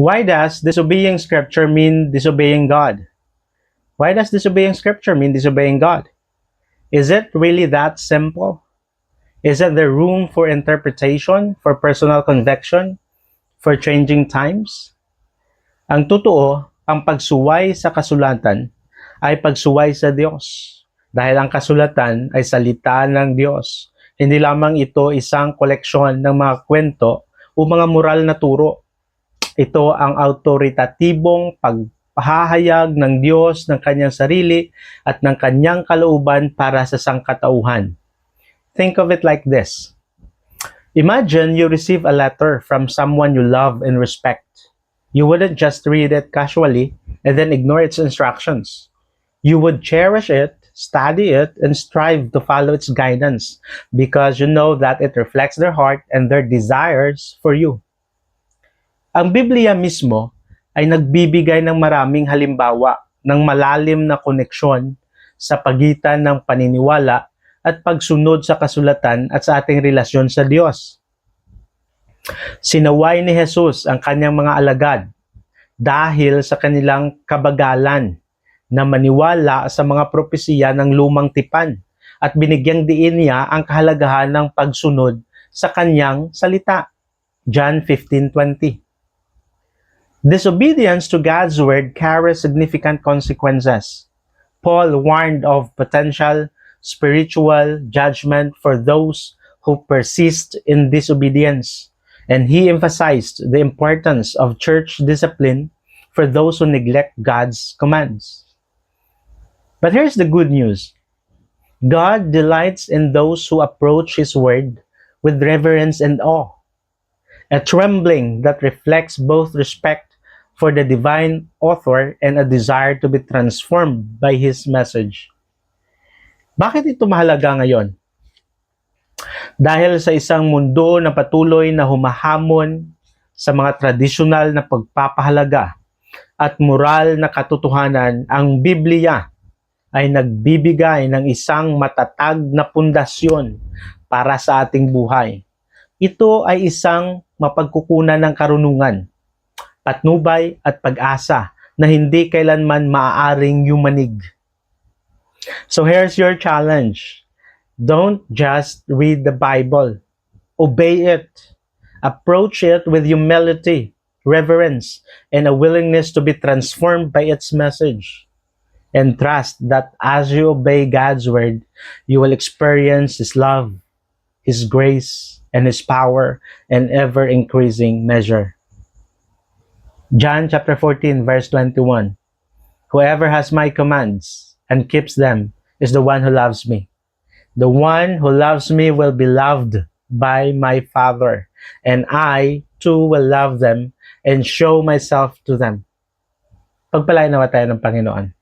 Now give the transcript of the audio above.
Why does disobeying scripture mean disobeying God? Why does disobeying scripture mean disobeying God? Is it really that simple? Is it there room for interpretation, for personal conviction, for changing times? Ang totoo, ang pagsuway sa kasulatan ay pagsuway sa Diyos. Dahil ang kasulatan ay salita ng Diyos. Hindi lamang ito isang koleksyon ng mga kwento o mga moral na turo. Ito ang autoritatibong pagpahahayag ng Diyos ng kanyang sarili at ng kanyang kalooban para sa sangkatauhan. Think of it like this. Imagine you receive a letter from someone you love and respect. You wouldn't just read it casually and then ignore its instructions. You would cherish it, study it, and strive to follow its guidance because you know that it reflects their heart and their desires for you. Ang Biblia mismo ay nagbibigay ng maraming halimbawa ng malalim na koneksyon sa pagitan ng paniniwala at pagsunod sa kasulatan at sa ating relasyon sa Diyos. Sinaway ni Jesus ang kanyang mga alagad dahil sa kanilang kabagalan na maniwala sa mga propesiya ng lumang tipan at binigyang diin niya ang kahalagahan ng pagsunod sa kanyang salita. John 15:20. Disobedience to God's word carries significant consequences. Paul warned of potential spiritual judgment for those who persist in disobedience, and he emphasized the importance of church discipline for those who neglect God's commands. But here's the good news God delights in those who approach His word with reverence and awe, a trembling that reflects both respect for the divine author and a desire to be transformed by His message. Bakit ito mahalaga ngayon? Dahil sa isang mundo na patuloy na humahamon sa mga tradisyonal na pagpapahalaga at moral na katotohanan, ang Biblia ay nagbibigay ng isang matatag na pundasyon para sa ating buhay. Ito ay isang mapagkukunan ng karunungan, patnubay at pag-asa na hindi kailanman maaaring yumanig. So here's your challenge. Don't just read the Bible. Obey it. Approach it with humility, reverence, and a willingness to be transformed by its message. And trust that as you obey God's word, you will experience His love, His grace, and His power in ever increasing measure. John chapter 14, verse 21. Whoever has my commands and keeps them is the one who loves me. The one who loves me will be loved by my Father, and I too will love them and show myself to them. Pagpalain nawa tayo ng Panginoon.